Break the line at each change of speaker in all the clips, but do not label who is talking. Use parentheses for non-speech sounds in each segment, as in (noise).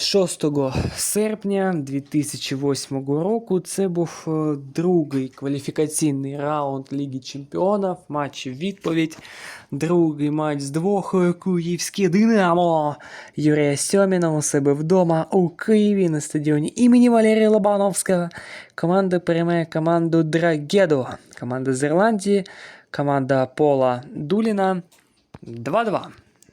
6 серпня 2008 року. Це був е, другий кваліфікаційний раунд Ліги Чемпіонів, матч відповідь. Другий матч з двох е, Київське Динамо. Юрія Сьоміна у себе вдома у Києві на стадіоні імені Валерія Лобановського. Команда переймає команду Драгеду. Команда з Ірландії, команда Пола Дуліна 2-2.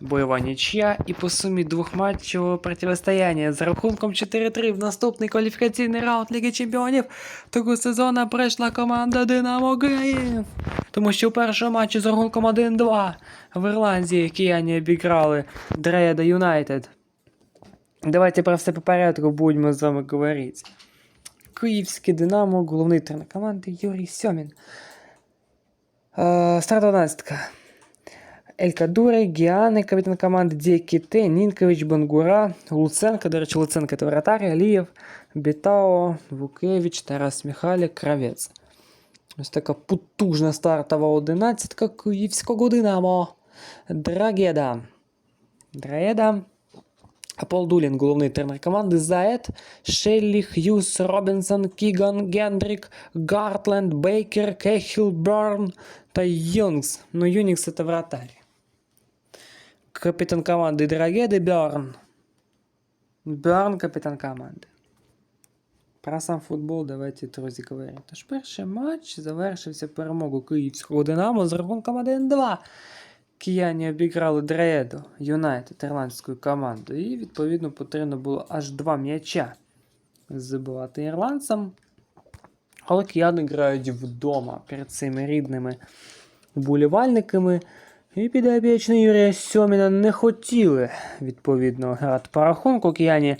Бойова нічия і по сумі двохматчевого протистояння з рахунком 4-3 в наступний кваліфікаційний раунд Ліги Чемпіонів того сезону прийшла команда Динамо Київ. Тому що у першому матчі з рахунком 1-2 в Ірландії кияні обіграли Дреда Юнайтед. Давайте про все по порядку будемо з вами говорити. Київське Динамо, головний тренер команди Юрій Сьомін. Е, Старт 11. Елька Дуре, Гіани, капітан команди Діакіте, Нінкович, Бангура, Луценко, до речі, Луценко це вратар, Алієв, Бітао, Вукевич, Тарас Михайлік, Кравець. Ось така потужна стартова одинадцятка київського Динамо. Драгеда. Драгеда. Апол Дулін, головний тренер команди, Зает, Шеллі, Х'юз, Робінсон, Кіган, Гендрік, Гартленд, Бейкер, Кехіл, Берн та Юнгс. Ну, Юнікс це вратарь. Капітан команди Драгеди Берн. Берн капітан команди. Про сам футбол давайте, друзі, говорити. Тож перший матч завершився перемогою київського Динамо з рахунком 1-2. Кияні обіграли Дреду Юнайтед ірландською командою. І, відповідно, потрібно було аж два м'яча забивати ірландцям. Але кияни грають вдома перед цими рідними вболівальниками. І підопічні Юрія Сьоміна не хотіли відповідно грати по рахунку. Кияні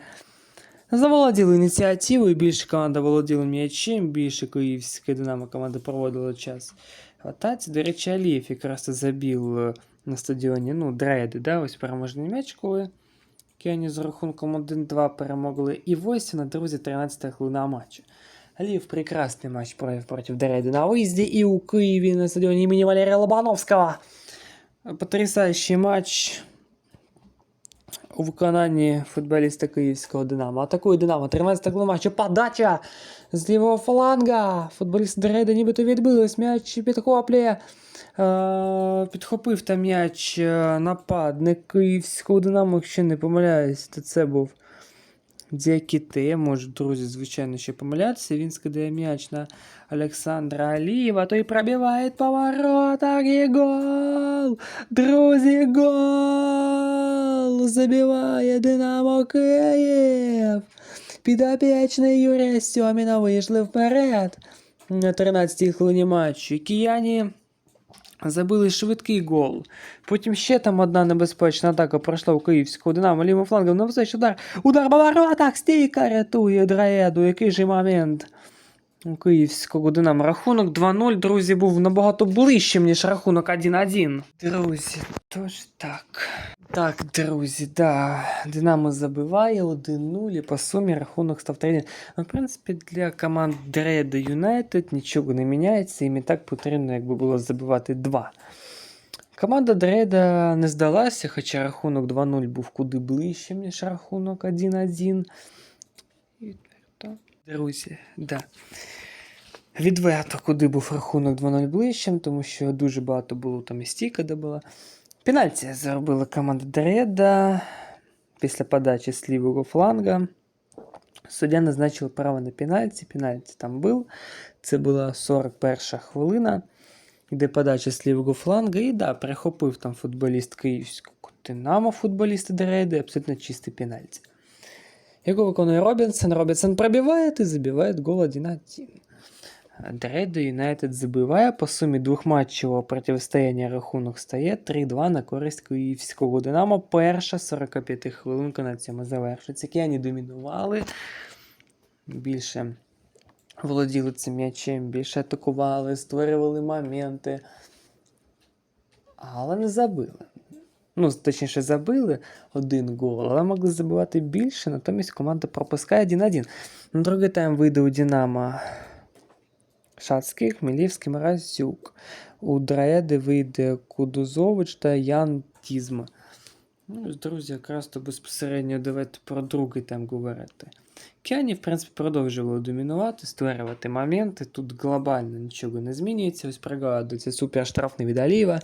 заволоділи ініціативою, більше команда володіла м'ячем, більше київська Динамо команда проводила час в атаці. До речі, Алієв якраз і забив е, на стадіоні ну, Дрейди, да, ось переможний м'яч, коли Кияні з рахунком 1-2 перемогли. І ось на друзі 13 хвилина матчу. Алієв прекрасний матч провів проти Дрейди на виїзді і у Києві на стадіоні імені Валерія Лобановського. Потрясающий матч у виконанні футболіста київського Динамо. Атакує Динамо. 13 такого матчу. Подача з лівого фланга. Футболіст Дрейда нібито відбилось. М'яч підхоплює. Е, підхопив там м'яч е, нападник київського Динамо, якщо не помиляюсь, то це був Діакіте. Може, друзі, звичайно, ще помилятися. Він скидає м'яч на Олександра Алієва, той пробиває по воротах і гол! Друзі, гол! Забиває Динамо Київ! Підопічний Юрія Сьоміна вийшли вперед на 13-й хвилині матчу. Кияні забили швидкий гол. Потім ще там одна небезпечна атака пройшла у київського Динамо лівим флангом. Небезпечний удар. Удар по воротах! Стійка рятує Драєду. Який же момент у київського Динамо. Рахунок 2-0, друзі, був набагато ближчим, ніж рахунок 1-1. Друзі, тож так. Так, друзі, да. Динамо забиває 1-0 і по сумі рахунок став 3 Ну, в принципі, для команд Дреда Юнайтед нічого не міняється, їм і так потрібно, якби було забивати 2. Команда Дреда не здалася, хоча рахунок 2-0 був куди ближчим, ніж рахунок 1-1. Друзі, да. Відверто, куди був рахунок 2-0 ближчим, тому що дуже багато було там і стійка, де була. Пенальті зробила команда Дреда після подачі з лівого фланга. Суддя назначив право на пенальті. Пенальті там був. Це була 41 хвилина. Іде подача з лівого фланга. І да, перехопив там футболіст київського Динамо, футболіст Дреда, абсолютно чистий пенальті. Його виконує Робінсон. Робінсон пробиває і забиває гол 1-1. Дреда Юнайтед забиває по сумі двохматчевого протистояння рахунок стає 3-2 на користь київського Динамо. Перша 45 хвилинка на цьому завершиться. Кияні домінували. Більше володіли цим м'ячем, більше атакували, створювали моменти. Але не забили. Ну, точніше, забили один гол, але могли забивати більше, натомість команда пропускає 1-1. На другий тайм вийде у Динамо Шацький, Хмелівський, Мразюк. У Драеди вийде Кудузович та Ян Тізма. Ну, ось, друзі, якраз то безпосередньо давайте про другий тайм говорити. Кіані, в принципі, продовжували домінувати, створювати моменти. Тут глобально нічого не змінюється. Ось пригадується супер штрафний від Аліва.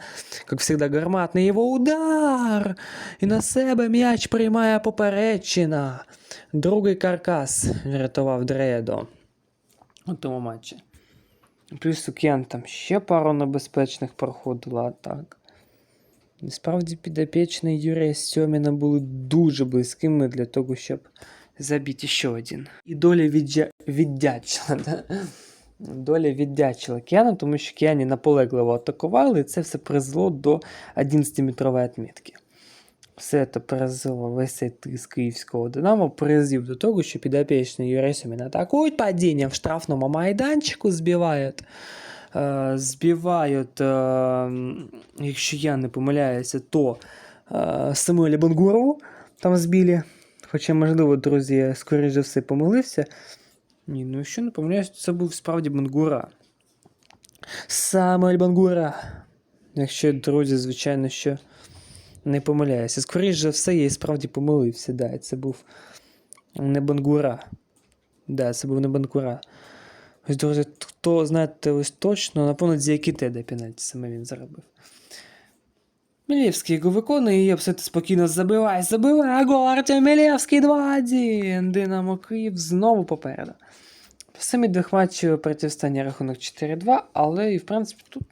Як завжди, гарматний його удар. І на себе м'яч приймає попередчина. Другий каркас врятував Дредо у тому матчі. Плюс Кіан там ще пару небезпечних проходила атак. І Справді підопічний Юрія Сьоміна були дуже близькими для того, щоб забити ще один. І доля віддя... віддячила. Да? Доля віддячила Кіану, тому що Кіані наполегливо атакували, і це все призвело до 11-метрової відмітки. Все це призвело весь цей тиск київського Динамо призвів до того, що підопічні Юрій Сьомін атакують падіння в штрафному майданчику, збивають. Збивають, е, якщо я не помиляюся, то Самуеля Бангуру там збили. Хоча, можливо, друзі, скоріш за все помилився. Ні, ну якщо не помиляюсь, це був справді Бангура. Самуель Бангура. Якщо, друзі, звичайно, що не помиляюся. Скоріш за все, я і справді помилився. Да, це був не Бангура. Да, це був не Бангура. Ось, друзі, хто знаєте ось точно, напевно, Діакіте де пенальті саме він заробив. Мілєвський його виконує і абсолютно спокійно забиває, забиває гол Артем Мілєвський 2-1. Динамо Київ знову попереду. В самі двох матчів протистояння рахунок 4-2, але і в принципі тут.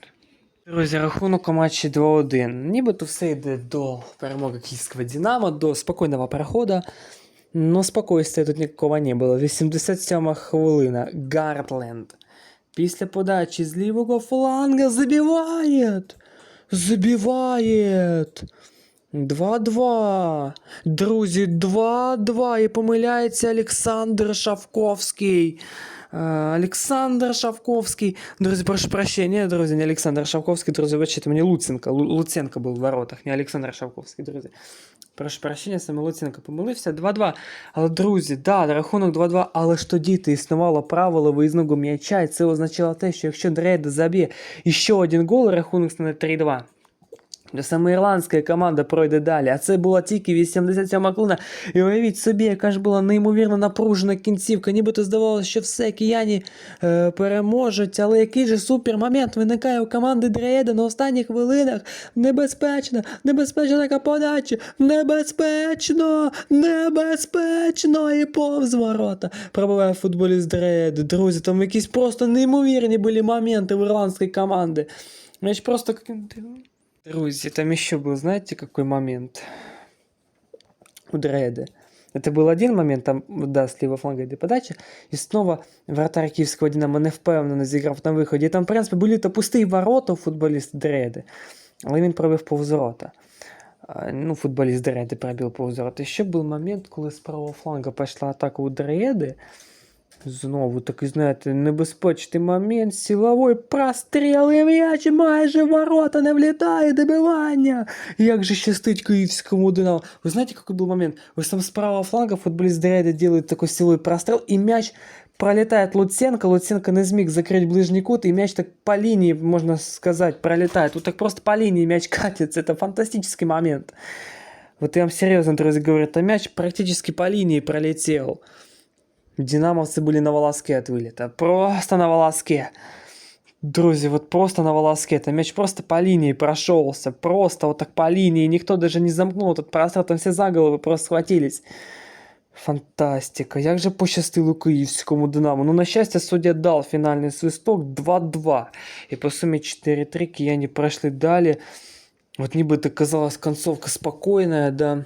Друзі, рахунок у матчі 2-1. Нібито все йде до перемоги київського Динамо, до спокійного переходу. Но спокойствия тут нікого не було. 87 хвилина. Гартленд. Після подачі з лівого фланга забиває. Забиває. 2-2. Друзі, 2-2. І помиляється Олександр Шавковський. Олександр Шавковський. Друзі, прошу прощения, друзі, не Олександр Шавковський, друзі, бачите, мені Луценко. Лу- Луценко був в воротах, не Олександр Шавковський, друзі. Прошу прощення, саме Луценко помилився. 2-2. Але, друзі, да, рахунок 2-2, але ж тоді то існувало правило виїзного м'яча, і це означало те, що якщо Дрейда заб'є іще один гол, рахунок стане 3-2. Саме ірландська команда пройде далі, а це була тільки 87 хвилина. І уявіть собі, яка ж була неймовірно напружена кінцівка. Нібито здавалося, що все кияні е, переможуть, але який же супер момент виникає у команди Дреєда на останніх хвилинах. Небезпечно, небезпечна така подача, небезпечно, небезпечно і повз ворота. Пробиває футболіст Дреєда. Друзі, там якісь просто неймовірні були моменти в ірландської команди. М'яч просто каким-то... Друзья, там еще был, знаете, какой момент? У Дреда. Это был один момент, там, да, с левого фланга йде подача, і снова вратар київського Динамо невпевнено зіграв на виході. І там, в принципі, були то пусті ворота у футболіста Дреди, але він пробив повз ворота. А, Ну, футболіст Дреди пробив повз ворота. І ще був момент, коли з правого фланга пішла атака у Дреди, Знову такий, знаєте, небезпечний момент, силовий простріл і м'яч майже в ворота не влітає, добивання. Як же щастить київському Динамо. Ви знаєте, який був момент? Ось там з правого фланга футболіст Дреда делает такой силовой прострел, и мяч пролетает Луценко, Луценко не зміг закрыть ближний кут, и мяч так по линии, можно сказать, пролетает. Вот так просто по линии мяч (laughs) катится, это фантастический момент. Вот я вам серьезно, друзья, говорю, это мяч практически по линии пролетел. Динамовцы были на волоске от вылета. Просто на волоске. Друзья, вот просто на волоске. Там мяч просто по линии прошелся. Просто вот так по линии. Никто даже не замкнул этот прострел. Там все за головы просто схватились. Фантастика. Як же пощастило київському Динамо. Ну, на щастя, суддя дав фінальний свисток 2-2. І по сумі 4-3 кияні пройшли далі. Вот нібито казалось концовка спокойная, да.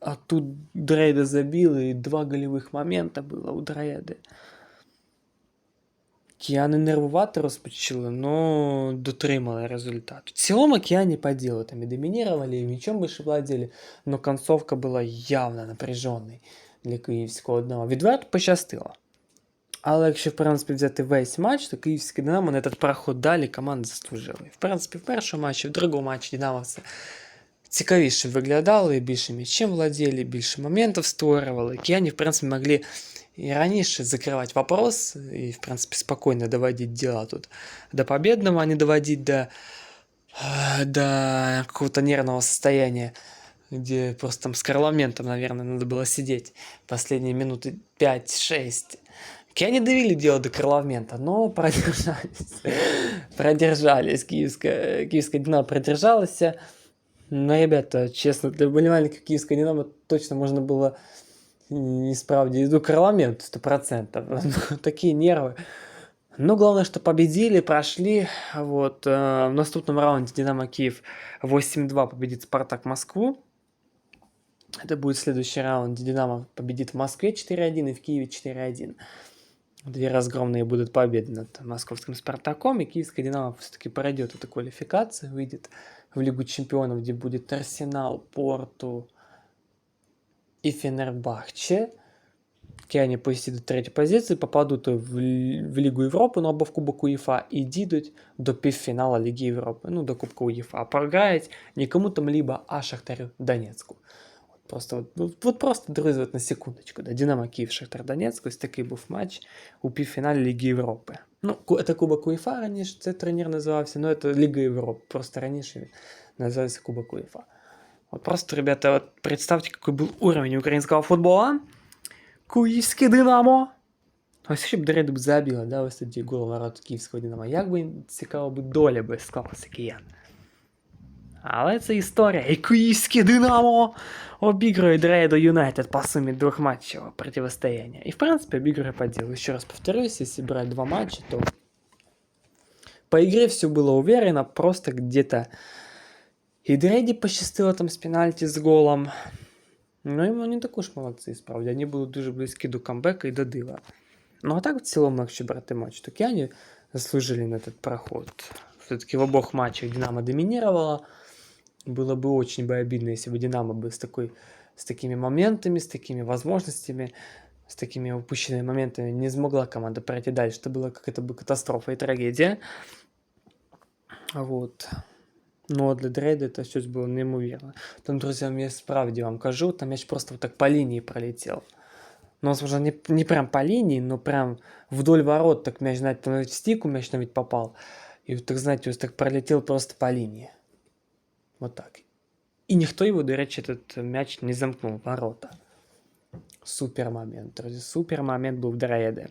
А тут Дрейда забили, і два голевых момента було у Дрейди. Кіяни нервувати розпочали, но дотримали результат. В цілому кияні по ділу там і домінірували, і м'ячом більше владіли, но концовка була явно напряженою для київського одного. Відверто пощастило. Але якщо, в принципі, взяти весь матч, то київський Динамо на этот проход далі команда заслужили. В принципі, в першому матчі, в другому матчі Динамо все цікавіше виглядали, і більше м'ячем владели, більше моментів створювали. Кияні, в принципі, могли і раніше закривати вопрос, і, в принципі, спокійно доводити дела тут до победного, а не доводить до, э, до какого-то нервного состояния, где просто там с Карломентом, наверное, надо было сидеть последние минуты 5-6. Кияне довели дело до Крыловмента, но продержались. (laughs) продержались. Киевская, Киевская Динамо продержалась. Но, ребята, честно, для болельщиков Киевской Динамо точно можно было не справді иду Крыломент 100%. (laughs) Такие нервы. Ну, главное, что победили, прошли. Вот, э, в наступном раунде Динамо Киев 8-2 победит Спартак Москву. Это будет следующий раунд, где Динамо победит в Москве 4-1 и в Киеве 4-1. Две разгромные будут победы над московским Спартаком, и киевская Динамо все-таки пройдет эту квалификацию, выйдет в Лигу Чемпионов, где будет Арсенал, Порту и Фенербахче. Кияні посідуть третю позицію, попадуть в, Л- в Лігу Європи, ну або в Кубок УЄФА, і дійдуть до півфіналу Ліги Європи, ну до Кубка УЄФА. Програють нікому там либо а Шахтарю Донецьку. От просто, от, ну, от просто, друзі, от на секундочку, да, Динамо Київ, Шахтар Донецьк, ось такий був матч у півфіналі Ліги Європи. Ну, це Кубок УЄФА раніше, це турнір називався, ну це Ліга Європи, просто раніше він називався Кубок УЄФА. Вот просто, ребята, вот представьте, какой был уровень украинского футбола. Київське Динамо. Ось ще б забила, да, ось тоді гол ворот Київського Динамо. Як би цікаво би доля би склалася киян. Але це історія. І Київське Динамо обігрує Дрейду Юнайтед по сумі двох матчів противостояння. І в принципі обігрує по делу. Еще раз повторюсь, если брать два матча, то по игре все было уверенно, просто где-то і Дрейді пощастило там з пенальті з голом. Ну, і вони також молодці, справді. Вони були дуже близькі до камбека і до дива. Ну, а так, в цілому, якщо брати матч, то Киані заслужили на этот проход. Все-таки в обох матчах Динамо доминировала. Было бы очень бы обидно, если бы Динамо бы с, такой, с такими моментами, с такими возможностями, с такими упущенными моментами не смогла команда пройти дальше. Это была какая-то бы катастрофа и трагедия. Вот. Ну, а для Дрейда это щось було неймовірно. Там, друзі, я справді вам кажу, там м'яч просто вот так по лінії пролетел. Ну, возможно, не, не прям по линии, но прям вдоль ворот так мяч, знаете, там навіть в стику мяч навіть попал. И вот так, знаете, вот так пролетел просто по линии. Вот так. И никто его, до речі, этот мяч не замкнул в ворота. Супер момент, друзі, супер момент був Дрейди.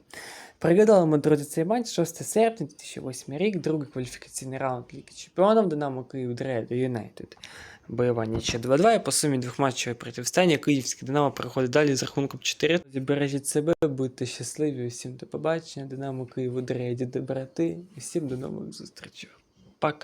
Пригадали ми, друзі, цей матч 6 серпня 2008 рік, другий кваліфікаційний раунд Ліги Чемпіонів Динамо Київ Дрейди Юнайтед. Бойова нічия 2-2 і по сумі двохматчеве протистояння Київське Динамо проходить далі з рахунком 4. Бережіть себе, будьте щасливі, усім до побачення, Динамо Київ у Дрейді доброти і всім до нових зустрічей.